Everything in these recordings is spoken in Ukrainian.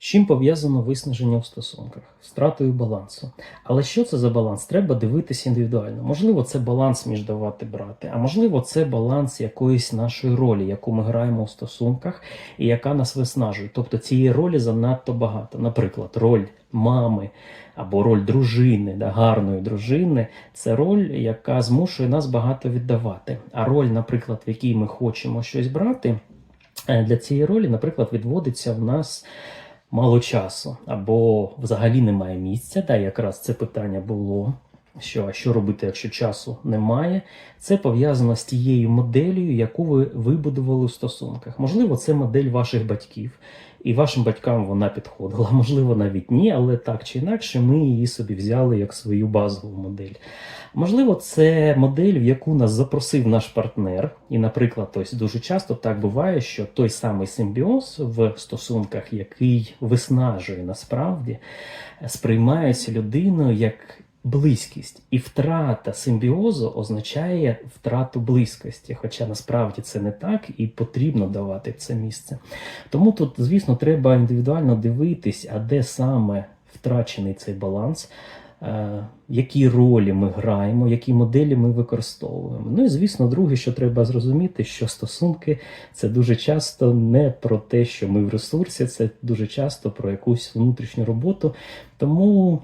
Чим пов'язано виснаження в стосунках, втратою балансу. Але що це за баланс? Треба дивитися індивідуально. Можливо, це баланс між давати брати, а можливо, це баланс якоїсь нашої ролі, яку ми граємо у стосунках, і яка нас виснажує. Тобто цієї ролі занадто багато. Наприклад, роль мами або роль дружини, да, гарної дружини це роль, яка змушує нас багато віддавати. А роль, наприклад, в якій ми хочемо щось брати, е, для цієї ролі, наприклад, відводиться в нас. Мало часу, або взагалі немає місця. Та якраз це питання було. Що, а що робити, якщо часу немає? Це пов'язано з тією моделлю, яку ви вибудували у стосунках. Можливо, це модель ваших батьків, і вашим батькам вона підходила. Можливо, навіть ні, але так чи інакше, ми її собі взяли як свою базову модель. Можливо, це модель, в яку нас запросив наш партнер. І, наприклад, ось дуже часто так буває, що той самий симбіоз в стосунках, який виснажує насправді, сприймається людиною як близькість. І втрата симбіозу означає втрату близькості. Хоча насправді це не так і потрібно давати це місце. Тому тут, звісно, треба індивідуально дивитись, а де саме втрачений цей баланс. е, Які ролі ми граємо, які моделі ми використовуємо. Ну і звісно, друге, що треба зрозуміти, що стосунки це дуже часто не про те, що ми в ресурсі, це дуже часто про якусь внутрішню роботу. Тому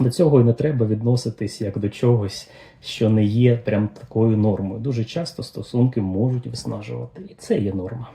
до цього і не треба відноситись як до чогось, що не є прям такою нормою. Дуже часто стосунки можуть виснажувати, і це є норма.